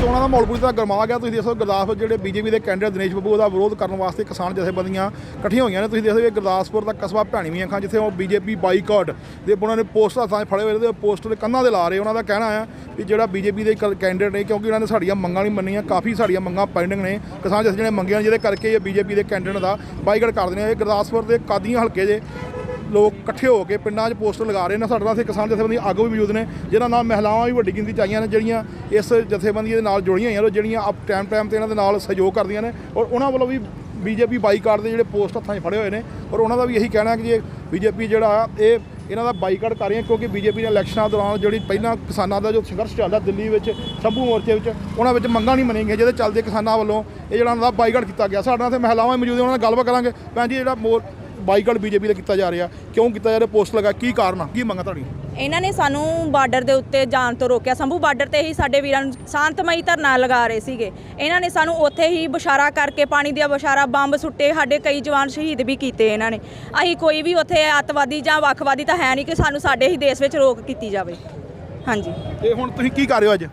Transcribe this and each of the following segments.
ਚੋਣਾਂ ਦਾ ਮਾਹੌਲ ਪੂਰੀ ਤਰ੍ਹਾਂ ਗਰਮਾ ਗਿਆ। ਤੁਸੀਂ ਦੇਖੋ ਗੁਰਦਾਸਪੁਰ ਜਿਹੜੇ ਬੀਜੇਪੀ ਦੇ ਕੈਂਡੀਡੇਟ ਦਿਨੇਸ਼ ਬੱਬੂ ਉਹਦਾ ਵਿਰੋਧ ਕਰਨ ਵਾਸਤੇ ਕਿਸਾਨ ਜਥੇਬੰਦੀਆਂ ਇਕੱਠੀਆਂ ਹੋਈਆਂ ਨੇ। ਤੁਸੀਂ ਦੇਖੋ ਕਿ ਗੁਰਦਾਸਪੁਰ ਦਾ ਕਸਬਾ ਭੈਣੀਵੀਆਂ ਖਾਂ, ਜਿੱਥੇ ਉਹ ਬੀਜੇਪੀ ਬਾਈਕਾਟ ਦੇ ਉਹਨਾਂ ਨੇ ਪੋਸਟਰ ਹੱਥਾਂ 'ਚ ਫੜੇ ਹੋਏ ਨੇ ਤੇ ਪੋਸਟਰ ਦੇ ਕੰਨਾਂ ਦੇ ਲਾ ਰਹੇ। ਉਹਨਾਂ ਦਾ ਕਹਿਣਾ ਆ ਵੀ ਜਿਹੜਾ ਬੀਜੇਪੀ ਦੇ ਕੈਂਡੀਡੇਟ ਨੇ, ਕਿਉਂਕਿ ਉਹਨਾਂ ਨੇ ਸਾਡੀਆਂ ਮੰਗਾਂ ਨਹੀਂ ਮੰਨੀਆਂ, ਕਾਫੀ ਸਾਡੀਆਂ ਮੰਗਾਂ ਪੈਂਡਿੰਗ ਨੇ। ਕਿਸਾਨ ਜਥੇ ਜਿਹੜੇ ਮੰਗੀਆਂ ਜਿਹਦੇ ਕਰਕੇ ਇਹ ਬੀਜੇਪੀ ਦੇ ਕੈਂਡੀਡੇਟ ਦਾ ਬਾਈਕਾਟ ਕਰਦੇ ਨੇ। ਇਹ ਗੁਰਦਾਸਪੁਰ ਦੇ ਕਾਦੀਆਂ ਹਲਕੇ ਜੇ ਲੋਕ ਇਕੱਠੇ ਹੋ ਕੇ ਪਿੰਡਾਂ 'ਚ ਪੋਸਟਰ ਲਗਾ ਰਹੇ ਨੇ। ਸਾਡੇ ਨਾਲ ਇੱਥੇ ਕਿਸਾਨ ਜਥੇਬੰਦੀ ਆਗੂ ਵੀ ਮੌਜੂਦ ਨੇ, ਜਿਨ੍ਹਾਂ ਨਾਲ ਮਹਿਲਾਵਾਂ ਵੀ ਵੱਡੀ ਗਿਣਤੀ 'ਚ ਆਈਆਂ ਨੇ, ਜਿਹੜੀਆਂ ਇਸ ਜਥੇਬੰਦੀ ਦੇ ਨਾਲ ਜੁੜੀਆਂ ਹੋਈਆਂ ਨੇ ਜਿਹੜੀਆਂ ਆਪ ਟਾਈਮ ਟਾਈਮ ਤੇ ਇਹਨਾਂ ਦੇ ਨਾਲ ਸਹਿਯੋਗ ਕਰਦੀਆਂ ਨੇ। ਔਰ ਉਹਨਾਂ ਵੱਲੋਂ ਵੀ ਬੀਜੇਪੀ ਬਾਈਕਾਟ ਦੇ ਜਿਹੜੇ ਪੋਸਟ ਹੱਥਾਂ 'ਚ ਫੜੇ ਹੋਏ ਨੇ। ਔਰ ਉਹਨਾਂ ਦਾ ਵੀ ਇਹੀ ਕਹਿਣਾ ਕਿ ਜੇ ਬੀਜੇਪੀ ਜਿਹੜਾ ਇਹ ਇਹਨਾਂ ਦਾ ਬਾਈਕਾਟ ਕਰ ਰਹੀ ਹੈ, ਕਿਉਂਕਿ ਬੀਜੇਪੀ ਨੇ ਇਲੈਕਸ਼ਨਾਂ ਦੌਰਾਨ ਜਿਹੜੀ ਪਹਿਲਾਂ ਕਿਸਾਨਾਂ ਦਾ ਜੋ ਸੰਘਰਸ਼ ਚੱਲਦਾ ਦਿੱਲੀ ਵਿੱਚ, ਸ਼ੰਭੂ ਮੋਰਚੇ ਵਿੱਚ, ਉਹਨਾਂ ਵਿੱਚ ਮੰਗਾਂ ਨਹੀਂ ਮੰਨੀਆਂ ਜਿਹਦੇ ਚੱਲਦੇ ਕਿਸਾਨਾਂ ਵੱਲੋਂ ਇਹ ਜਿਹੜਾ ਉਹਨਾਂ ਦਾ ਬਾਈਕਾਟ ਕੀਤਾ ਗਿਆ। ਸਾਡੇ ਨਾਲ ਇੱਥੇ ਮਹਿਲਾਵਾਂ ਮੌਜੂਦ ਨੇ, ਉਹਨਾਂ ਨਾਲ ਗੱਲਬਾਤ ਕਰਾਂਗੇ। ਭੈਣ ਜੀ, ਜਿਹੜਾ ਮੋਰ ਬਾਈਕਾਟ ਬੀਜੇਪੀ ਦਾ ਕੀਤਾ ਜਾ ਰਿਹਾ। ਕਿਉਂ ਕੀਤਾ ਜਾ ਰਿਹਾ? ਪੋਸਟ ਲਗਾ ਕੀ ਕਾਰਨ ਆ? ਕੀ ਮੰਗਾ ਤੁਹਾਡੀ? ਇਹਨਾਂ ਨੇ ਸਾਨੂੰ ਬਾਰਡਰ ਦੇ ਉੱਤੇ ਜਾਣ ਤੋਂ ਰੋਕਿਆ। ਸੰਭੂ ਬਾਰਡਰ ਤੇ ਹੀ ਸਾਡੇ ਵੀਰਾਂ ਨੂੰ ਸ਼ਾਂਤਮਈ ਧਰਨਾ ਲਗਾ ਰਹੇ ਸੀਗੇ। ਇਹਨਾਂ ਨੇ ਸਾਨੂੰ ਉੱਥੇ ਹੀ ਬਸ਼ਾਰਾ ਕਰਕੇ ਪਾਣੀ ਦੀਆਂ ਬਸ਼ਾਰਾ ਬੰਬ ਸੁੱਟੇ ਸਾਡੇ ਕਈ ਜਵਾਨ ਸ਼ਹੀਦ ਵੀ ਕੀਤੇ ਇਹਨਾਂ ਨੇ। ਅਸੀਂ ਕੋਈ ਵੀ ਉੱਥੇ ਅੱਤਵਾਦੀ ਜਾਂ ਵੱਖਵਾਦੀ ਤਾਂ ਹੈ ਨਹੀਂ ਕਿ ਸਾਨੂੰ ਸਾਡੇ ਹੀ ਦੇਸ਼ ਵਿੱਚ ਰੋਕ ਕੀਤੀ ਜਾਵੇ। ਹਾਂਜੀ। ਤੇ ਹੁਣ ਤੁਸੀਂ ਕੀ ਕਰ ਰਹੇ ਹੋ ਅੱਜ?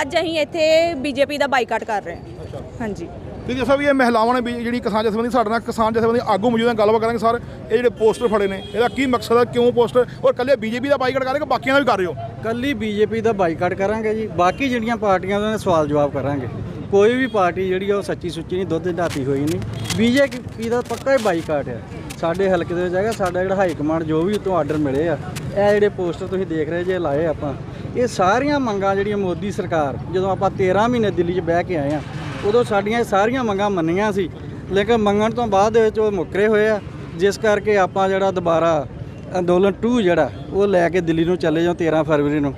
ਅੱਜ ਅਸੀਂ ਇੱਥੇ ਬੀਜੇਪੀ ਦਾ ਬਾਈਕਾਟ ਕਰ ਰਹੇ ਹਾਂ। ਹਾਂਜੀ। ਤੁਸੀਂ ਦੱਸੋ ਵੀ ਇਹ ਮਹਿਲਾਵਾਂ ਨੇ ਵੀ ਜਿਹੜੀ ਕਿਸਾਨ ਜਥੇਬੰਦੀ ਸਾਡੇ ਨਾਲ ਕਿਸਾਨ ਜਥੇਬੰਦੀ ਆਗੂ ਮੌਜੂਦ ਨੇ, ਗੱਲਬਾਤ ਕਰਾਂਗੇ ਸਰ, ਇਹ ਜਿਹੜੇ ਪੋਸਟਰ ਫੜੇ ਨੇ, ਇਹਦਾ ਕੀ ਮਕਸਦ ਹੈ, ਕਿਉਂ ਪੋਸਟਰ ਔਰ ਕੱਲੇ ਬੀਜੇਪੀ ਦਾ ਬਾਈਕਾਟ ਕਰ ਬਾਕੀਆਂ ਦਾ ਵੀ ਕਰ ਰਹੇ ਹੋ? ਕੱਲੀ ਬੀਜੇਪੀ ਦਾ ਬਾਈਕਾਟ ਕਰਾਂਗੇ ਜੀ, ਬਾਕੀ ਜਿਹੜੀਆਂ ਪਾਰਟੀਆਂ ਉਹਨਾਂ ਦੇ ਸਵਾਲ ਜਵਾਬ ਕਰਾਂਗੇ। ਕੋਈ ਵੀ ਪਾਰਟੀ ਜਿਹੜੀ ਆ, ਉਹ ਸੱਚੀ ਸੁੱਚੀ ਨਹੀਂ, ਦੁੱਧ ਢਾਤੀ ਹੋਈ ਨਹੀਂ। ਬੀਜੇਪੀ ਦਾ ਪੱਕਾ ਹੀ ਬਾਈਕਾਟ ਹੈ ਸਾਡੇ ਹਲਕੇ ਦੇ ਵਿੱਚ ਹੈਗਾ, ਸਾਡਾ ਜਿਹੜਾ ਹਾਈ ਕਮਾਂਡ, ਜੋ ਵੀ ਉਤੋਂ ਆਰਡਰ ਮਿਲੇ ਆ, ਇਹ ਜਿਹੜੇ ਪੋਸਟਰ ਤੁਸੀਂ ਦੇਖ ਰਹੇ ਜੇ ਲਾਏ ਆਪਾਂ, ਇਹ ਸਾਰੀਆਂ ਮੰਗਾਂ ਜਿਹੜੀਆਂ ਮੋਦੀ ਸਰਕਾਰ, ਜਦੋਂ ਆਪਾਂ 13 ਮਹੀਨੇ ਦਿੱਲੀ 'ਚ ਬਹਿ ਕੇ ਆਏ ਆ ਉਦੋਂ ਸਾਡੀਆਂ ਇਹ ਸਾਰੀਆਂ ਮੰਗਾਂ ਮੰਨੀਆਂ ਸੀ। ਲੇਕਿਨ ਮੰਗਣ ਤੋਂ ਬਾਅਦ ਦੇ ਵਿੱਚ ਉਹ ਮੁੱਕਰੇ ਹੋਏ ਆ। ਜਿਸ ਕਰਕੇ ਆਪਾਂ ਜਿਹੜਾ ਦੁਬਾਰਾ ਅੰਦੋਲਨ 2 ਜਿਹੜਾ, ਉਹ ਲੈ ਕੇ ਦਿੱਲੀ ਨੂੰ ਚੱਲੇ ਜਾਓ 13 ਫਰਵਰੀ ਨੂੰ।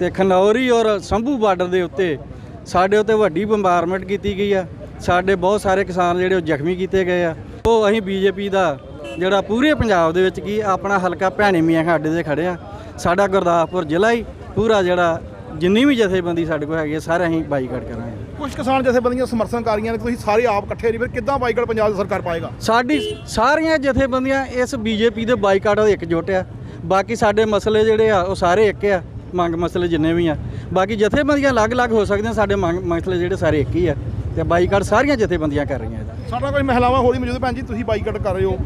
ਤੇ ਖਨੌਰੀ ਔਰ ਸੰਭੂ ਬਾਰਡਰ ਦੇ ਉੱਤੇ ਸਾਡੇ ਉੱਤੇ ਵੱਡੀ ਬੰਬਾਰਮੈਂਟ ਕੀਤੀ ਗਈ ਆ। ਸਾਡੇ ਬਹੁਤ ਸਾਰੇ ਕਿਸਾਨ ਜਿਹੜੇ ਉਹ ਜ਼ਖਮੀ ਕੀਤੇ ਗਏ ਆ। ਉਹ ਅਸੀਂ ਬੀਜੇਪੀ ਦਾ ਜਿਹੜਾ ਪੂਰੇ ਪੰਜਾਬ ਦੇ ਵਿੱਚ ਕੀ ਆਪਣਾ ਹਲਕਾ ਭੈਣੀ ਮੀਆਂ ਖਾਡੇ ਦੇ ਖੜੇ ਆ। ਸਾਡਾ ਗੁਰਦਾਸਪੁਰ ਜ਼ਿਲ੍ਹਾ ਹੀ ਪੂਰਾ ਜਿਹੜਾ ਜਿੰਨੀ ਵੀ ਜਥੇਬੰਦੀ ਸਾਡੇ ਕੋਲ ਹੈਗੀ ਆ, ਸਾਰੇ ਅਸੀਂ ਬਾਈਕਾਟ ਕਰਾਂਗੇ। ਕੁਝ ਕਿਸਾਨ ਜਥੇਬੰਦੀਆਂ ਸਮਰਥਨ ਕਰ ਰਹੀਆਂ ਨੇ ਤੁਸੀਂ ਸਾਰੇ ਆਪ ਇਕੱਠੇ ਨਹੀਂ ਫਿਰ ਕਿੱਦਾਂ ਬਾਈਕਾਟ ਪੰਜਾਬ ਦੀ ਸਰਕਾਰ ਪਾਏਗਾ? ਸਾਡੀ ਸਾਰੀਆਂ ਜਥੇਬੰਦੀਆਂ ਇਸ ਬੀਜੇਪੀ ਦੇ ਬਾਈਕਾਟ ਦੇ ਇਕਜੁੱਟ ਆ। ਬਾਕੀ ਸਾਡੇ ਮਸਲੇ ਜਿਹੜੇ ਆ ਉਹ ਸਾਰੇ ਇੱਕ ਆ। ਮੰਗ ਮਸਲੇ ਜਿੰਨੇ ਵੀ ਆ। ਬਾਕੀ ਜਥੇਬੰਦੀਆਂ ਅਲੱਗ-ਅਲੱਗ ਹੋ ਸਕਦੀਆਂ ਸਾਡੇ ਮੰਗ ਮਸਲੇ ਜਿਹੜੇ ਸਾਰੇ ਇੱਕ ਹੀ ਆ। ਤੇ ਬਾਈਕਾਟ ਸਾਰੀਆਂ ਜਥੇਬੰਦੀਆਂ ਕਰ ਰਹੀਆਂ ਇਹਦਾ। ਸਾਡਾ ਕੋਈ ਮਹਿਲਾਵਾਂ ਹੋਰੀ ਮੌਜੂਦ ਭੈਣ ਜੀ ਤੁਸੀਂ ਬਾਈਕਾਟ ਕਰ ਰਹੇ ਹੋ।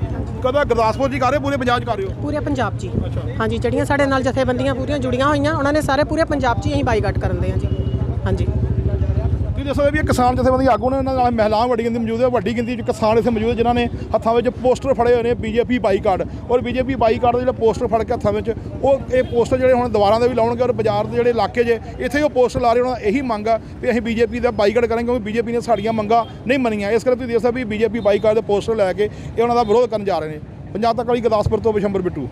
ਕਦਾ ਗੁਰਦਾਸਪੁਰ ਜੀ ਕਰ ਰਹੇ ਹੋ ਪੂਰੇ ਪੰਜਾਬ 'ਚ ਕਰ ਰਹੇ ਹੋ? ਪੂਰੇ ਪੰਜਾਬ 'ਚ ਹੀ। ਹਾਂਜੀ ਜਿਹੜੀਆਂ ਸਾਡੇ ਨਾਲ ਜਥੇਬੰਦੀਆਂ ਪੂਰੀਆਂ ਜੁੜੀਆਂ ਹੋਈਆਂ ਉਹਨਾਂ ਨੇ ਸਾਰੇ ਪੂਰੇ ਪੰਜਾਬ 'ਚ ਹੀ ਅਸੀਂ ਬਾਈਕਾਟ ਕਰਨ ਦੇ ਹਾਂ ਜੀ। ਹਾਂਜੀ। ਤੁਸੀਂ ਦੱਸੋ ਵੀ ਇਹ ਕਿਸਾਨ ਜਥੇਬੰਦੀ ਆਗੂ ਨੇ, ਇਹਨਾਂ ਨਾਲ ਮਹਿਲਾਵਾਂ ਵੱਡੀ ਗਿਣਤੀ ਮੌਜੂਦ ਹੈ, ਵੱਡੀ ਗਿਣਤੀ ਵਿੱਚ ਕਿਸਾਨ ਇੱਥੇ ਮੌਜੂਦ ਜਿਨ੍ਹਾਂ ਨੇ ਹੱਥਾਂ ਵਿੱਚ ਪੋਸਟਰ ਫੜੇ ਹੋਏ ਨੇ ਬੀਜੇਪੀ ਬਾਈਕਾਟ। ਔਰ ਬੀਜੇਪੀ ਬਾਈਕਾਟ ਦੇ ਜਿਹੜਾ ਪੋਸਟਰ ਫੜ ਕੇ ਹੱਥਾਂ ਵਿੱਚ, ਉਹ ਇਹ ਪੋਸਟਰ ਜਿਹੜੇ ਹੁਣ ਦੀਵਾਰਾਂ ਦੇ ਵੀ ਲਾਉਣਗੇ ਔਰ ਬਾਜ਼ਾਰ ਦੇ ਜਿਹੜੇ ਇਲਾਕੇ ਜੇ, ਇੱਥੇ ਹੀ ਉਹ ਪੋਸਟਰ ਲਾ ਰਹੇ ਉਹਨਾਂ ਦਾ ਇਹੀ ਮੰਗ ਆ ਵੀ ਅਸੀਂ ਬੀਜੇਪੀ ਦਾ ਬਾਈਕਾਟ ਕਰਾਂਗੇ ਕਿਉਂਕਿ ਬੀਜੇਪੀ ਨੇ ਸਾਡੀਆਂ ਮੰਗਾਂ ਨਹੀਂ ਮੰਨੀਆਂ। ਇਸ ਕਰਕੇ ਤੁਸੀਂ ਦੇਖ ਸਕਦੇ ਵੀ ਬੀਜੇਪੀ ਬਾਈਕਾਟ ਦੇ ਪੋਸਟਰ ਲੈ ਕੇ ਇਹ ਉਹਨਾਂ ਦਾ ਵਿਰੋਧ ਕਰਨ ਜਾ ਰਹੇ ਨੇ। ਪੰਜਾਬ ਤੱਕ ਵਾਲੀ ਗੁਰਦਾਸਪੁਰ ਤੋਂ ਬਿਸ਼ੰਬਰ ਬਿੱਟੂ।